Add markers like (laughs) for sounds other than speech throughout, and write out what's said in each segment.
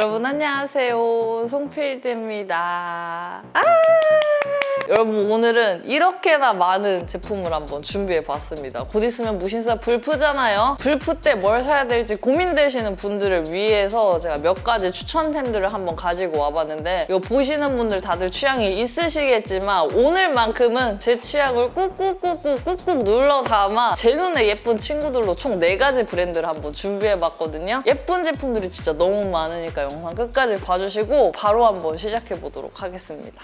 여러분 안녕하세요. 송필드입니다. 아! 여러분 오늘은 이렇게나 많은 제품을 한번 준비해봤습니다. 곧 있으면 무신사 불프잖아요. 불프 때 뭘 사야 될지 고민되시는 분들을 위해서 제가 몇 가지 추천템들을 한번 가지고 와봤는데 이거 보시는 분들 다들 취향이 있으시겠지만 오늘만큼은 제 취향을 꾹꾹꾹꾹 꾹꾹 눌러 담아 제 눈에 예쁜 친구들로 총 4가지 브랜드를 한번 준비해봤거든요. 예쁜 제품들이 진짜 너무 많으니까 영상 끝까지 봐주시고 바로 한번 시작해보도록 하겠습니다.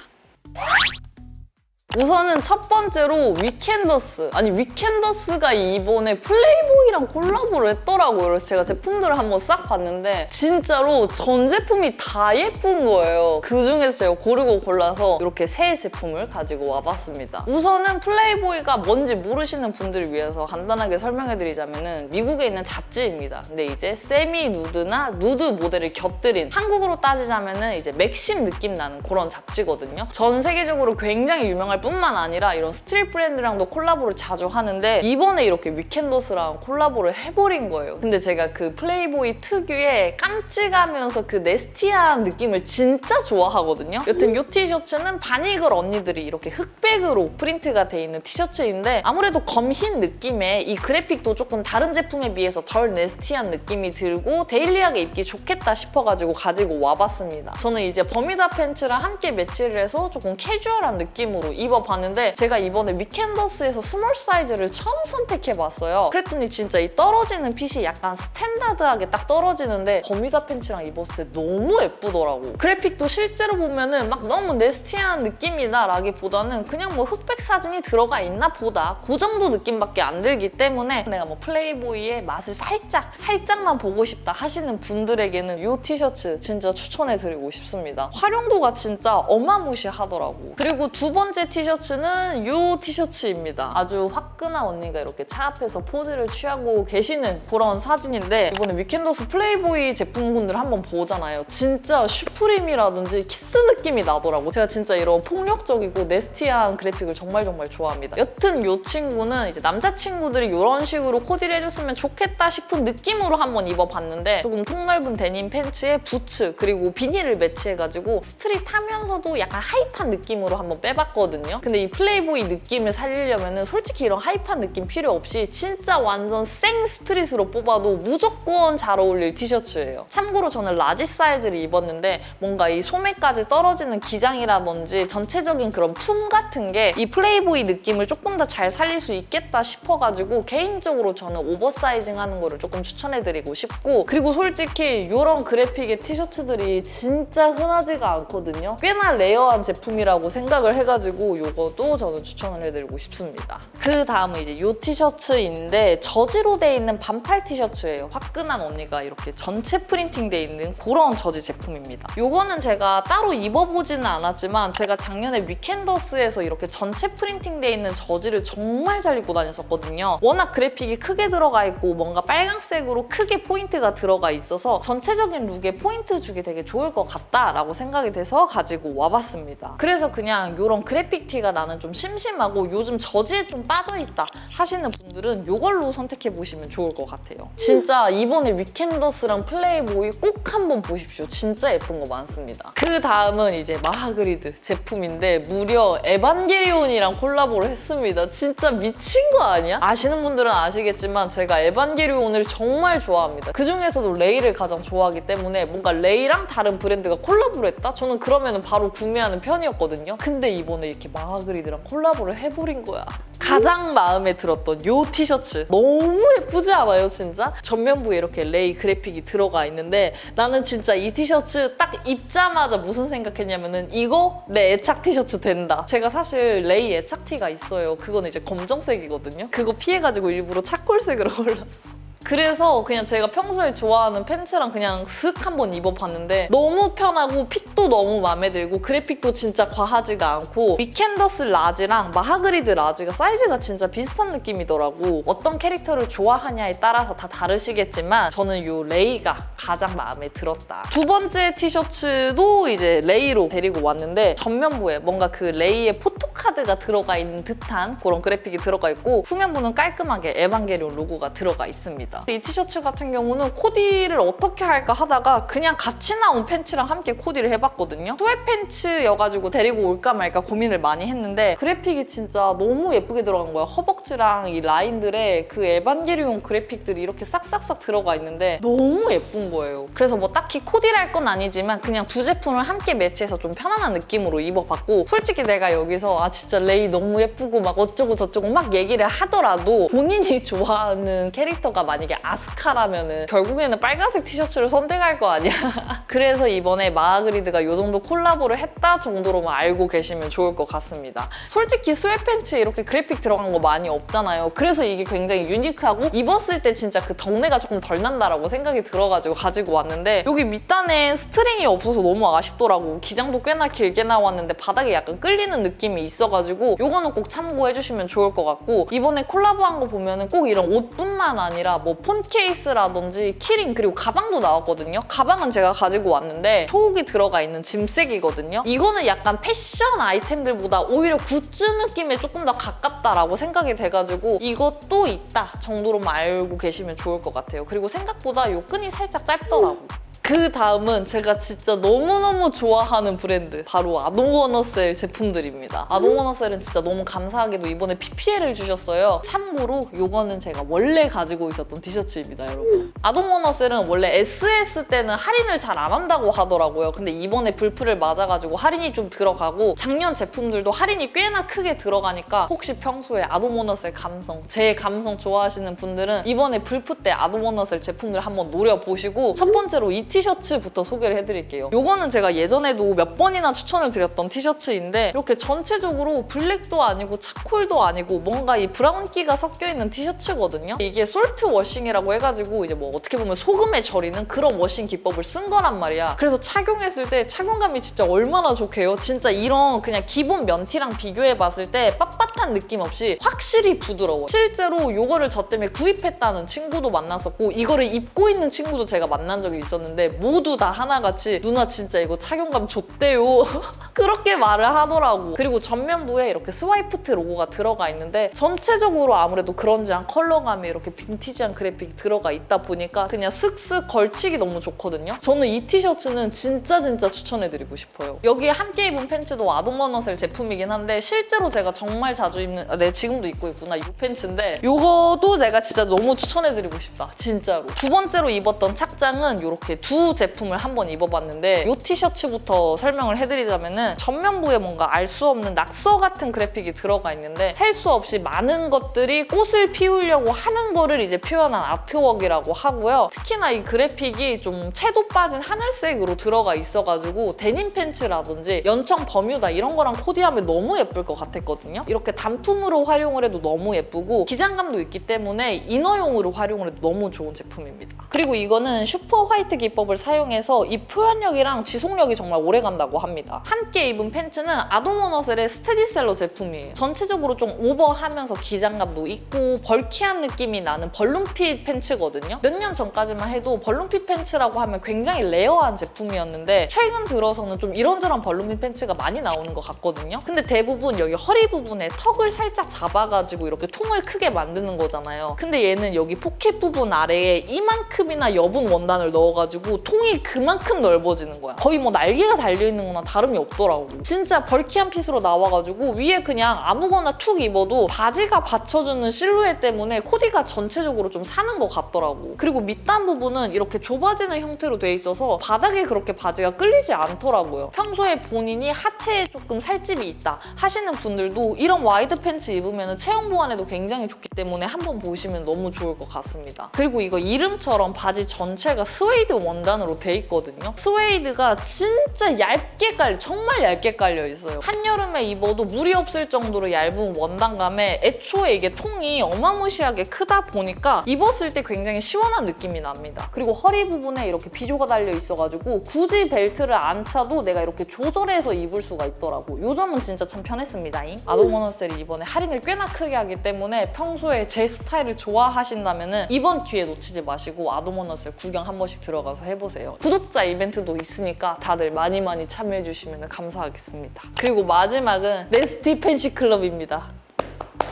우선은 첫 번째로 위켄더스. 아니 위켄더스가 이번에 플레이보이랑 콜라보를 했더라고요. 그래서 제가 제품들을 한번 싹 봤는데 진짜로 전 제품이 다 예쁜 거예요. 그중에서 제가 고르고 골라서 이렇게 세 제품을 가지고 와봤습니다. 우선은 플레이보이가 뭔지 모르시는 분들을 위해서 간단하게 설명해드리자면 은 미국에 있는 잡지입니다. 근데 이제 세미 누드나 누드 모델을 곁들인 한국으로 따지자면 은 이제 맥심 느낌 나는 그런 잡지거든요. 전 세계적으로 굉장히 유명할 뿐만 아니라 이런 스트릿 브랜드랑도 콜라보를 자주 하는데 이번에 이렇게 위켄더스랑 콜라보를 해버린 거예요. 근데 제가 그 플레이보이 특유의 깜찍하면서 그 네스티한 느낌을 진짜 좋아하거든요. 여튼 이 티셔츠는 바니걸 언니들이 이렇게 흑백으로 프린트가 돼 있는 티셔츠인데 아무래도 검흰 느낌의 이 그래픽도 조금 다른 제품에 비해서 덜 네스티한 느낌이 들고 데일리하게 입기 좋겠다 싶어가지고 가지고 와봤습니다. 저는 이제 버뮤다 팬츠랑 함께 매치를 해서 조금 캐주얼한 느낌으로 입어 봤는데 제가 이번에 위켄더스에서 스몰 사이즈를 처음 선택해봤어요. 그랬더니 진짜 이 떨어지는 핏이 약간 스탠다드하게 딱 떨어지는데 버뮤다 팬츠랑 입었을 때 너무 예쁘더라고. 그래픽도 실제로 보면은 막 너무 네스티한 느낌이다라기보다는 그냥 뭐 흑백 사진이 들어가 있나 보다 그 정도 느낌밖에 안 들기 때문에 내가 뭐 플레이보이의 맛을 살짝 살짝만 보고 싶다 하시는 분들에게는 이 티셔츠 진짜 추천해드리고 싶습니다. 활용도가 진짜 어마무시하더라고. 그리고 두 번째 티셔츠 는 이 티셔츠입니다. 아주 화끈한 언니가 이렇게 차 앞에서 포즈를 취하고 계시는 그런 사진인데 이번에 위켄더스 플레이보이 제품분들 한번 보잖아요. 진짜 슈프림이라든지 키스 느낌이 나더라고. 제가 진짜 이런 폭력적이고 네스티한 그래픽을 정말 정말 좋아합니다. 여튼 이 친구는 이제 남자친구들이 이런 식으로 코디를 해줬으면 좋겠다 싶은 느낌으로 한번 입어봤는데 조금 통넓은 데님 팬츠에 부츠 그리고 비닐을 매치해가지고 스트릿하면서도 약간 하이판 느낌으로 한번 빼봤거든요. 근데 이 플레이보이 느낌을 살리려면 솔직히 이런 하이판 느낌 필요 없이 진짜 완전 생 스트릿으로 뽑아도 무조건 잘 어울릴 티셔츠예요. 참고로 저는 라지 사이즈를 입었는데 뭔가 이 소매까지 떨어지는 기장이라든지 전체적인 그런 품 같은 게 이 플레이보이 느낌을 조금 더 잘 살릴 수 있겠다 싶어가지고 개인적으로 저는 오버사이징 하는 거를 조금 추천해드리고 싶고 그리고 솔직히 이런 그래픽의 티셔츠들이 진짜 흔하지가 않거든요. 꽤나 레어한 제품이라고 생각을 해가지고 이것도 저는 추천을 해드리고 싶습니다. 그 다음은 이제 이 티셔츠인데 저지로 돼 있는 반팔 티셔츠예요. 화끈한 언니가 이렇게 전체 프린팅 돼 있는 그런 저지 제품입니다. 이거는 제가 따로 입어보지는 않았지만 제가 작년에 위켄더스에서 이렇게 전체 프린팅 돼 있는 저지를 정말 잘 입고 다녔었거든요. 워낙 그래픽이 크게 들어가 있고 뭔가 빨강색으로 크게 포인트가 들어가 있어서 전체적인 룩에 포인트 주기 되게 좋을 것 같다라고 생각이 돼서 가지고 와봤습니다. 그래서 그냥 이런 그래픽 티가 나는 좀 심심하고 요즘 저지에 좀 빠져있다 하시는 분들은 이걸로 선택해보시면 좋을 것 같아요. 진짜 이번에 위켄더스랑 플레이보이 꼭 한번 보십시오. 진짜 예쁜 거 많습니다. 그 다음은 이제 마하그리드 제품인데 무려 에반게리온이랑 콜라보를 했습니다. 진짜 미친 거 아니야? 아시는 분들은 아시겠지만 제가 에반게리온을 정말 좋아합니다. 그 중에서도 레이를 가장 좋아하기 때문에 뭔가 레이랑 다른 브랜드가 콜라보를 했다? 저는 그러면 바로 구매하는 편이었거든요. 근데 이번에 이렇게 마하그리드랑 콜라보를 해버린 거야. 가장 마음에 들었던 요 티셔츠. 너무 예쁘지 않아요 진짜? 전면부에 이렇게 레이 그래픽이 들어가 있는데 나는 진짜 이 티셔츠 딱 입자마자 무슨 생각했냐면은 이거 내 애착 티셔츠 된다. 제가 사실 레이 애착 티가 있어요. 그건 이제 검정색이거든요. 그거 피해가지고 일부러 차콜색으로 (laughs) 골랐어 그래서 그냥 제가 평소에 좋아하는 팬츠랑 그냥 슥 한번 입어봤는데 너무 편하고 핏도 너무 마음에 들고 그래픽도 진짜 과하지가 않고 위켄더스 라지랑 마하그리드 라지가 사이즈가 진짜 비슷한 느낌이더라고 어떤 캐릭터를 좋아하냐에 따라서 다 다르시겠지만 저는 이 레이가 가장 마음에 들었다 두 번째 티셔츠도 이제 레이로 데리고 왔는데 전면부에 뭔가 그 레이의 포토 카드가 들어가 있는 듯한 그런 그래픽이 들어가 있고 후면부는 깔끔하게 에반게리온 로고가 들어가 있습니다. 이 티셔츠 같은 경우는 코디를 어떻게 할까 하다가 그냥 같이 나온 팬츠랑 함께 코디를 해봤거든요. 스웨 팬츠여가지고 데리고 올까 말까 고민을 많이 했는데 그래픽이 진짜 너무 예쁘게 들어간 거야. 허벅지랑 이 라인들의 그 에반게리온 그래픽들이 이렇게 싹싹싹 들어가 있는데 너무 예쁜 거예요. 그래서 뭐 딱히 코디를 할 건 아니지만 그냥 두 제품을 함께 매치해서 좀 편안한 느낌으로 입어봤고 솔직히 내가 여기서 아 진짜 레이 너무 예쁘고 막 어쩌고 저쩌고 막 얘기를 하더라도 본인이 (laughs) 좋아하는 캐릭터가 만약에 아스카라면은 결국에는 빨간색 티셔츠를 선택할 거 아니야. (laughs) 그래서 이번에 마하그리드가 이 정도 콜라보를 했다 정도로만 알고 계시면 좋을 것 같습니다. 솔직히 스웨팬츠에 이렇게 그래픽 들어간 거 많이 없잖아요. 그래서 이게 굉장히 유니크하고 입었을 때 진짜 그 덕내가 조금 덜 난다라고 생각이 들어가지고 가지고 왔는데 여기 밑단에 스트링이 없어서 너무 아쉽더라고. 기장도 꽤나 길게 나왔는데 바닥에 약간 끌리는 느낌이 있어가지고 이거는 꼭 참고해주시면 좋을 것 같고 이번에 콜라보한 거 보면은 꼭 이런 옷뿐만 아니라 뭐폰 케이스라든지 키링 그리고 가방도 나왔거든요. 가방은 제가 가지고 왔는데 초옥이 들어가 있는 짐색이거든요. 이거는 약간 패션 아이템들보다 오히려 굿즈 느낌에 조금 더 가깝다라고 생각이 돼가지고 이것도 있다 정도로만 알고 계시면 좋을 것 같아요. 그리고 생각보다 요 끈이 살짝 짧더라고. 그 다음은 제가 진짜 너무너무 좋아하는 브랜드 바로 아동워너셀 제품들입니다. 아동워너셀은 진짜 너무 감사하게도 이번에 PPL을 주셨어요. 참고로 이거는 제가 원래 가지고 있었던 티셔츠입니다, 여러분. 아동워너셀은 원래 SS 때는 할인을 잘 안 한다고 하더라고요. 근데 이번에 불프를 맞아가지고 할인이 좀 들어가고 작년 제품들도 할인이 꽤나 크게 들어가니까 혹시 평소에 아동워너셀 감성, 제 감성 좋아하시는 분들은 이번에 불프 때 아동워너셀 제품들 한번 노려보시고 첫 번째로 이 티셔츠부터 소개를 해드릴게요. 이거는 제가 예전에도 몇 번이나 추천을 드렸던 티셔츠인데 이렇게 전체적으로 블랙도 아니고 차콜도 아니고 뭔가 이 브라운기가 섞여 있는 티셔츠거든요. 이게 솔트 워싱이라고 해가지고 이제 뭐 어떻게 보면 소금에 절이는 그런 워싱 기법을 쓴 거란 말이야. 그래서 착용했을 때 착용감이 진짜 얼마나 좋게요. 진짜 이런 그냥 기본 면티랑 비교해봤을 때 빳빳한 느낌 없이 확실히 부드러워. 실제로 이거를 저 때문에 구입했다는 친구도 만났었고 이거를 입고 있는 친구도 제가 만난 적이 있었는데 모두 다 하나같이 누나 진짜 이거 착용감 좋대요. (laughs) 그렇게 말을 하더라고. 그리고 전면부에 이렇게 스와이프트 로고가 들어가 있는데 전체적으로 아무래도 그런지한 컬러감이 이렇게 빈티지한 그래픽이 들어가 있다 보니까 그냥 슥슥 걸치기 너무 좋거든요. 저는 이 티셔츠는 진짜 진짜 추천해드리고 싶어요. 여기에 함께 입은 팬츠도 아동머너셀 제품이긴 한데 실제로 제가 정말 자주 입는 아, 네 지금도 입고 있구나 이 팬츠인데 이거도 내가 진짜 너무 추천해드리고 싶다. 진짜로. 두 번째로 입었던 착장은 이렇게 두 제품을 한번 입어봤는데 이 티셔츠부터 설명을 해드리자면은 전면부에 뭔가 알 수 없는 낙서 같은 그래픽이 들어가 있는데 셀 수 없이 많은 것들이 꽃을 피우려고 하는 거를 이제 표현한 아트웍이라고 하고요. 특히나 이 그래픽이 좀 채도 빠진 하늘색으로 들어가 있어가지고 데님 팬츠라든지 연청 버뮤다 이런 거랑 코디하면 너무 예쁠 것 같았거든요. 이렇게 단품으로 활용을 해도 너무 예쁘고 기장감도 있기 때문에 이너용으로 활용을 해도 너무 좋은 제품입니다. 그리고 이거는 슈퍼 화이트 기법 을 사용해서 이 표현력이랑 지속력이 정말 오래 간다고 합니다. 함께 입은 팬츠는 아동워너셀의 스테디셀러 제품이에요. 전체적으로 좀 오버하면서 기장감도 있고 벌키한 느낌이 나는 벌룬핏 팬츠거든요. 몇 년 전까지만 해도 벌룬핏 팬츠라고 하면 굉장히 레어한 제품이었는데 최근 들어서는 좀 이런저런 벌룬핏 팬츠가 많이 나오는 것 같거든요. 근데 대부분 여기 허리 부분에 턱을 살짝 잡아가지고 이렇게 통을 크게 만드는 거잖아요. 근데 얘는 여기 포켓 부분 아래에 이만큼이나 여분 원단을 넣어가지고 통이 그만큼 넓어지는 거야. 거의 뭐 날개가 달려있는 거나 다름이 없더라고. 진짜 벌키한 핏으로 나와가지고 위에 그냥 아무거나 툭 입어도 바지가 받쳐주는 실루엣 때문에 코디가 전체적으로 좀 사는 것 같더라고. 그리고 밑단 부분은 이렇게 좁아지는 형태로 돼 있어서 바닥에 그렇게 바지가 끌리지 않더라고요. 평소에 본인이 하체에 조금 살집이 있다 하시는 분들도 이런 와이드 팬츠 입으면 체형 보완에도 굉장히 좋기 때문에 한번 보시면 너무 좋을 것 같습니다. 그리고 이거 이름처럼 바지 전체가 스웨이드 원 단으로 돼 있거든요. 스웨이드가 진짜 얇게 깔려, 정말 얇게 깔려 있어요. 한여름에 입어도 무리 없을 정도로 얇은 원단감에 애초에 이게 통이 어마무시하게 크다 보니까 입었을 때 굉장히 시원한 느낌이 납니다. 그리고 허리 부분에 이렇게 비조가 달려 있어가지고 굳이 벨트를 안 차도 내가 이렇게 조절해서 입을 수가 있더라고. 요 점은 진짜 참 편했습니다. 아동모너셀이 이번에 할인을 꽤나 크게 하기 때문에 평소에 제 스타일을 좋아하신다면 이번 기회 놓치지 마시고 아동모너셀 구경 한 번씩 들어가서 해보세요. 구독자 이벤트도 있으니까 다들 많이 많이 참여해주시면 감사하겠습니다. 그리고 마지막은 네스티 팬시 클럽입니다.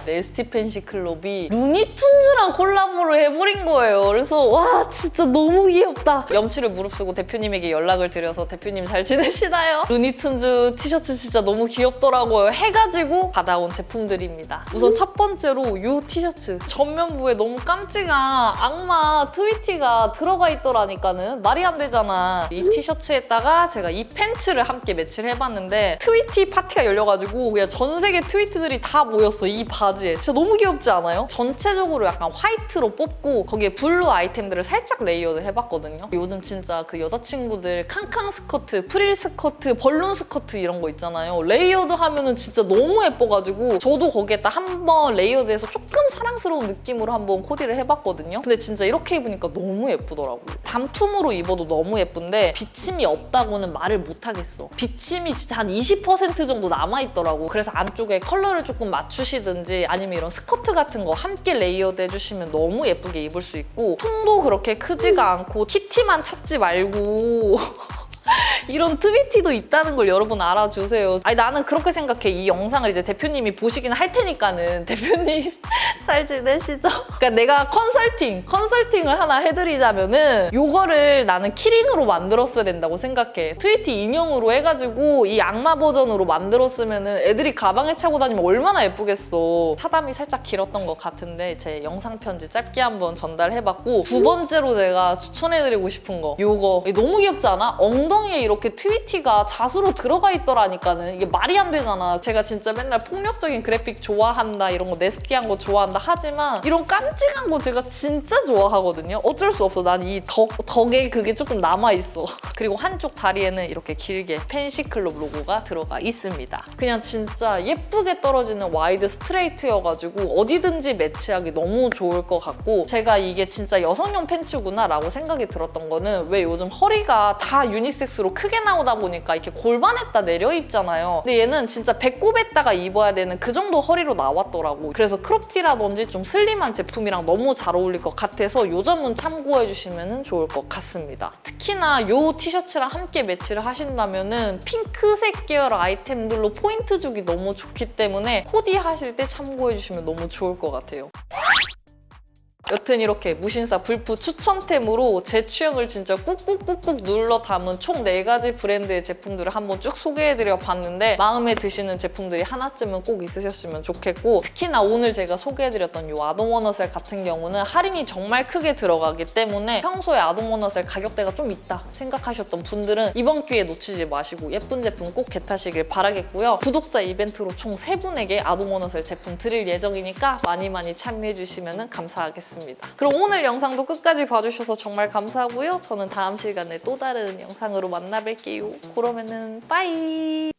네스티 팬시 클럽이 루니툰즈랑 콜라보를 해버린 거예요. 그래서 와 진짜 너무 귀엽다. 염치를 무릅쓰고 대표님에게 연락을 드려서 대표님 잘 지내시나요? 루니툰즈 티셔츠 진짜 너무 귀엽더라고요. 해가지고 받아온 제품들입니다. 우선 첫 번째로 이 티셔츠 전면부에 너무 깜찍한 악마 트위티가 들어가 있더라니까는 말이 안 되잖아. 이 티셔츠에다가 제가 이 팬츠를 함께 매치를 해봤는데 트위티 파티가 열려가지고 그냥 전 세계 트위트들이 다 모였어 이 바지 에 진짜 너무 귀엽지 않아요? 전체적으로 약간 화이트로 뽑고 거기에 블루 아이템들을 살짝 레이어드 해봤거든요. 요즘 진짜 그 여자친구들 캉캉 스커트, 프릴 스커트, 벌룬 스커트 이런 거 있잖아요. 레이어드 하면은 진짜 너무 예뻐가지고 저도 거기에다 한번 레이어드해서 조금 사랑스러운 느낌으로 한번 코디를 해봤거든요. 근데 진짜 이렇게 입으니까 너무 예쁘더라고요. 단품으로 입어도 너무 예쁜데 비침이 없다고는 말을 못하겠어. 비침이 진짜 한 20% 정도 남아있더라고. 그래서 안쪽에 컬러를 조금 맞추시든지 아니면 이런 스커트 같은 거 함께 레이어드 해주시면 너무 예쁘게 입을 수 있고 통도 그렇게 크지가 않고 키티만 찾지 말고 (laughs) 이런 트위티도 있다는 걸 여러분 알아주세요. 아니 나는 그렇게 생각해. 이 영상을 이제 대표님이 보시긴 할 테니까는 (laughs) 대표님 잘 지내시죠? 그러니까 내가 컨설팅, 컨설팅을 하나 해드리자면은 요거를 나는 키링으로 만들었어야 된다고 생각해. 트위티 인형으로 해가지고 이 악마 버전으로 만들었으면은 애들이 가방에 차고 다니면 얼마나 예쁘겠어. 사담이 살짝 길었던 것 같은데 제 영상 편지 짧게 한번 전달해봤고 두 번째로 제가 추천해드리고 싶은 거 요거 너무 귀엽지 않아? 엉덩이 에 이렇게 트위티가 자수로 들어가 있더라니까는 이게 말이 안 되잖아. 제가 진짜 맨날 폭력적인 그래픽 좋아한다 이런 거 네스티한 거 좋아한다 하지만 이런 깜찍한 거 제가 진짜 좋아하거든요. 어쩔 수 없어. 난 이 덕에 그게 조금 남아있어. (laughs) 그리고 한쪽 다리에는 이렇게 길게 펜시클럽 로고가 들어가 있습니다. 그냥 진짜 예쁘게 떨어지는 와이드 스트레이트여가지고 어디든지 매치하기 너무 좋을 것 같고 제가 이게 진짜 여성용 팬츠구나 라고 생각이 들었던 거는 왜 요즘 허리가 다 유니섹스 로 크게 나오다 보니까 이렇게 골반에다 내려 입잖아요. 근데 얘는 진짜 배꼽에다가 입어야 되는 그 정도 허리로 나왔더라고. 그래서 크롭티라든지 좀 슬림한 제품이랑 너무 잘 어울릴 것 같아서 요 점은 참고해 주시면 좋을 것 같습니다. 특히나 요 티셔츠랑 함께 매치를 하신다면은 핑크색 계열 아이템들로 포인트 주기 너무 좋기 때문에 코디 하실 때 참고해 주시면 너무 좋을 것 같아요. 여튼 이렇게 무신사 불프 추천템으로 제 취향을 진짜 꾹꾹꾹꾹 눌러 담은 총 4가지 브랜드의 제품들을 한번 쭉 소개해드려 봤는데 마음에 드시는 제품들이 하나쯤은 꼭 있으셨으면 좋겠고 특히나 오늘 제가 소개해드렸던 이 아동워너셀 같은 경우는 할인이 정말 크게 들어가기 때문에 평소에 아동워너셀 가격대가 좀 있다 생각하셨던 분들은 이번 기회에 놓치지 마시고 예쁜 제품 꼭 겟하시길 바라겠고요. 구독자 이벤트로 총 3분에게 아동워너셀 제품 드릴 예정이니까 많이 많이 참여해주시면 감사하겠 습니다. 그럼 오늘 영상도 끝까지 봐주셔서 정말 감사하고요. 저는 다음 시간에 또 다른 영상으로 만나 뵐게요. 그러면은 빠이!